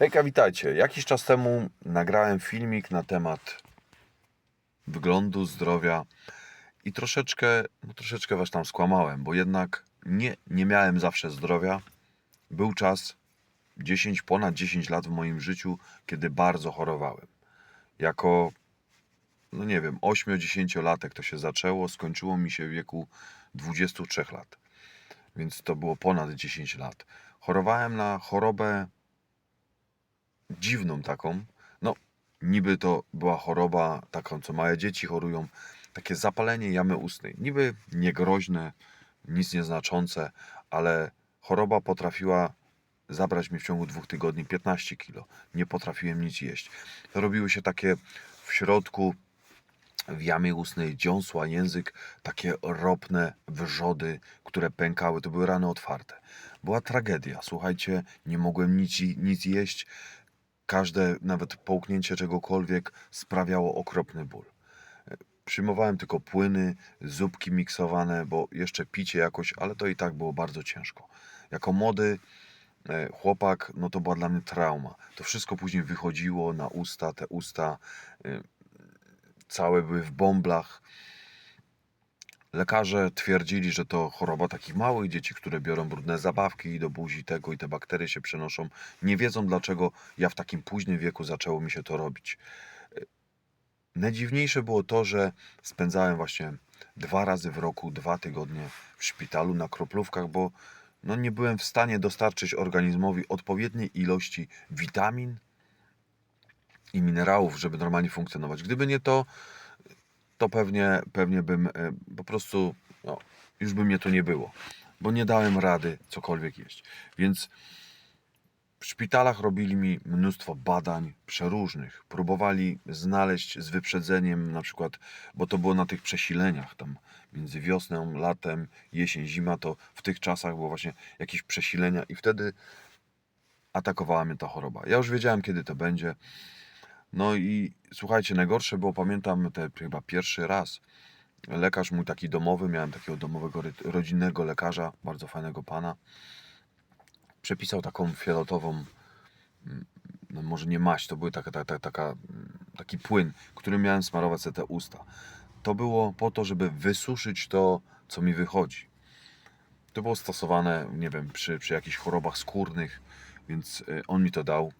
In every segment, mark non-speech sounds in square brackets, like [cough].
Hejka, witajcie. Jakiś czas temu nagrałem filmik na temat wyglądu, zdrowia i troszeczkę, no troszeczkę was tam skłamałem, bo jednak nie, nie miałem zawsze zdrowia. Był czas 10, ponad 10 lat w moim życiu, kiedy bardzo chorowałem. Jako, no nie wiem, 8-10 latek to się zaczęło, skończyło mi się w wieku 23 lat. Więc to było ponad 10 lat. Chorowałem na chorobę dziwną taką. No, niby to była choroba taką, co małe dzieci chorują. Takie zapalenie jamy ustnej. Niby niegroźne, nic nieznaczące, ale choroba potrafiła zabrać mi w ciągu dwóch tygodni 15 kilo. Nie potrafiłem nic jeść. Robiły się takie w środku w jamie ustnej dziąsła język, takie ropne wrzody, które pękały. To były rany otwarte. Była tragedia. Słuchajcie, nie mogłem nic, nic jeść. Każde, nawet połknięcie czegokolwiek sprawiało okropny ból. Przyjmowałem tylko płyny, zupki miksowane, bo jeszcze picie jakoś, ale to i tak było bardzo ciężko. Jako młody e, chłopak, no to była dla mnie trauma. To wszystko później wychodziło na usta, te usta e, całe były w bąblach. Lekarze twierdzili, że to choroba takich małych dzieci, które biorą brudne zabawki do buzi tego i te bakterie się przenoszą. Nie wiedzą dlaczego ja w takim późnym wieku zaczęło mi się to robić. Najdziwniejsze było to, że spędzałem właśnie dwa razy w roku, dwa tygodnie w szpitalu na kroplówkach, bo no nie byłem w stanie dostarczyć organizmowi odpowiedniej ilości witamin i minerałów, żeby normalnie funkcjonować. Gdyby nie to, to pewnie, pewnie bym e, po prostu, no, już by mnie tu nie było, bo nie dałem rady cokolwiek jeść. Więc w szpitalach robili mi mnóstwo badań przeróżnych. Próbowali znaleźć z wyprzedzeniem, na przykład, bo to było na tych przesileniach tam między wiosną, latem, jesień, zima, to w tych czasach było właśnie jakieś przesilenia i wtedy atakowała mnie ta choroba. Ja już wiedziałem, kiedy to będzie. No i słuchajcie, najgorsze było, pamiętam te chyba pierwszy raz. Lekarz mój taki domowy, miałem takiego domowego, rodzinnego lekarza, bardzo fajnego pana. Przepisał taką fioletową, mm, no może nie maść, to był taka, taka, taka, mm, taki płyn, którym miałem smarować te usta. To było po to, żeby wysuszyć to, co mi wychodzi. To było stosowane, nie wiem, przy, przy jakichś chorobach skórnych, więc y, on mi to dał.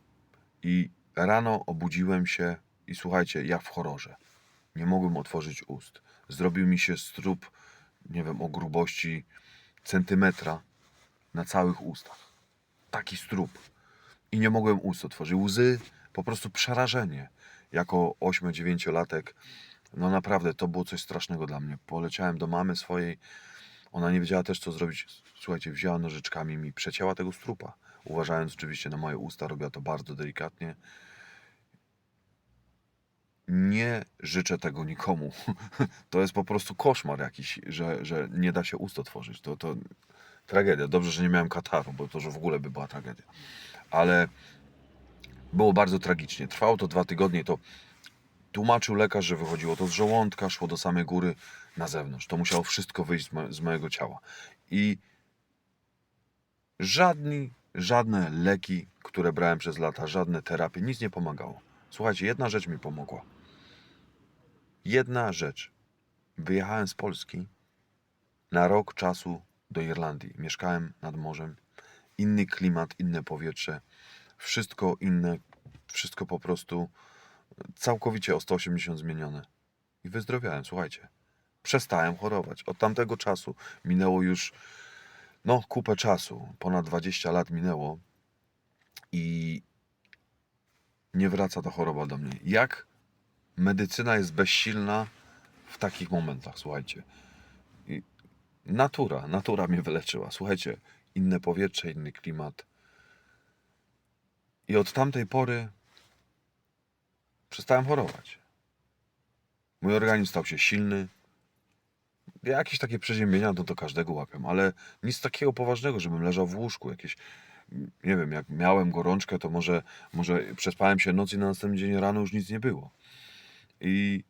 I rano obudziłem się i słuchajcie, jak w horrorze. Nie mogłem otworzyć ust. Zrobił mi się strób, nie wiem, o grubości centymetra na całych ustach. Taki strób. I nie mogłem ust otworzyć. Łzy, po prostu przerażenie. Jako 8-9-latek, no naprawdę to było coś strasznego dla mnie. Poleciałem do mamy swojej. Ona nie wiedziała też, co zrobić. Słuchajcie, wzięła nożyczkami mi przecięła tego strupa. Uważając oczywiście na moje usta, robiła to bardzo delikatnie. Nie życzę tego nikomu. [laughs] To jest po prostu koszmar jakiś, że, że nie da się ust otworzyć. To, to tragedia. Dobrze, że nie miałem kataru, bo to że w ogóle by była tragedia. Ale było bardzo tragicznie. Trwało to dwa tygodnie. To tłumaczył lekarz, że wychodziło to z żołądka, szło do samej góry na zewnątrz. To musiało wszystko wyjść z, mo- z mojego ciała. I żadni, żadne leki, które brałem przez lata, żadne terapie, nic nie pomagało. Słuchajcie, jedna rzecz mi pomogła. Jedna rzecz. Wyjechałem z Polski na rok czasu do Irlandii. Mieszkałem nad morzem. Inny klimat, inne powietrze. Wszystko inne. Wszystko po prostu całkowicie o 180 zmienione. I wyzdrowiałem, słuchajcie. Przestałem chorować. Od tamtego czasu minęło już no, kupę czasu. Ponad 20 lat minęło i nie wraca ta choroba do mnie. Jak medycyna jest bezsilna w takich momentach, słuchajcie. I natura, natura mnie wyleczyła. Słuchajcie, inne powietrze, inny klimat. I od tamtej pory przestałem chorować. Mój organizm stał się silny. Jakieś takie przeziębienia to do każdego łapią, ale nic takiego poważnego, żebym leżał w łóżku. Jakieś, nie wiem, jak miałem gorączkę, to może, może przespałem się noc i na następny dzień rano już nic nie było. I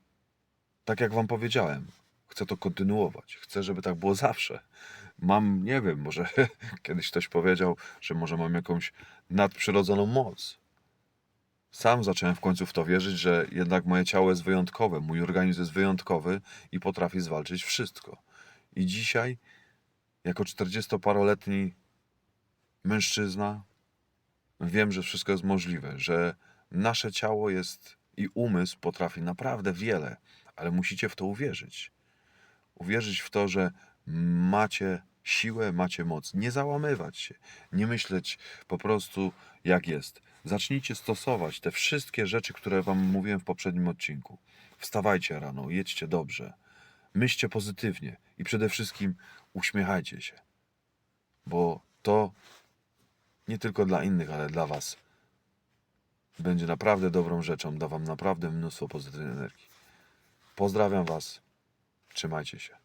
tak jak wam powiedziałem, chcę to kontynuować. Chcę, żeby tak było zawsze. Mam, nie wiem, może [laughs] kiedyś ktoś powiedział, że może mam jakąś nadprzyrodzoną moc. Sam zacząłem w końcu w to wierzyć, że jednak moje ciało jest wyjątkowe, mój organizm jest wyjątkowy i potrafi zwalczyć wszystko. I dzisiaj, jako 40-paroletni mężczyzna, wiem, że wszystko jest możliwe, że nasze ciało jest i umysł potrafi naprawdę wiele, ale musicie w to uwierzyć. Uwierzyć w to, że macie siłę, macie moc. Nie załamywać się, nie myśleć po prostu jak jest. Zacznijcie stosować te wszystkie rzeczy, które Wam mówiłem w poprzednim odcinku. Wstawajcie rano, jedźcie dobrze, myślcie pozytywnie i przede wszystkim uśmiechajcie się, bo to nie tylko dla innych, ale dla Was będzie naprawdę dobrą rzeczą, da Wam naprawdę mnóstwo pozytywnej energii. Pozdrawiam Was, trzymajcie się.